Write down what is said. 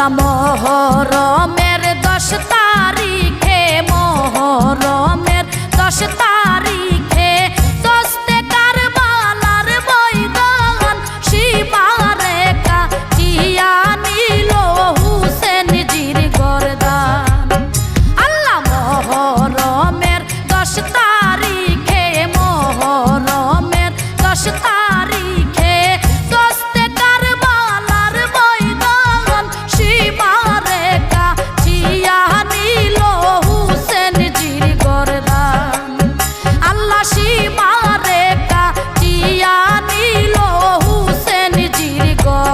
আল্লাহ মহরমের দশ তারিখে, মহরমের দশ তারিখে দশতে কারবালার বৈদান সীমারে কাটিয়া নিল হুসেন জির গরদান। আল্লাহ মহরমের দশ তারিখে, মহরমের দশ তারিখ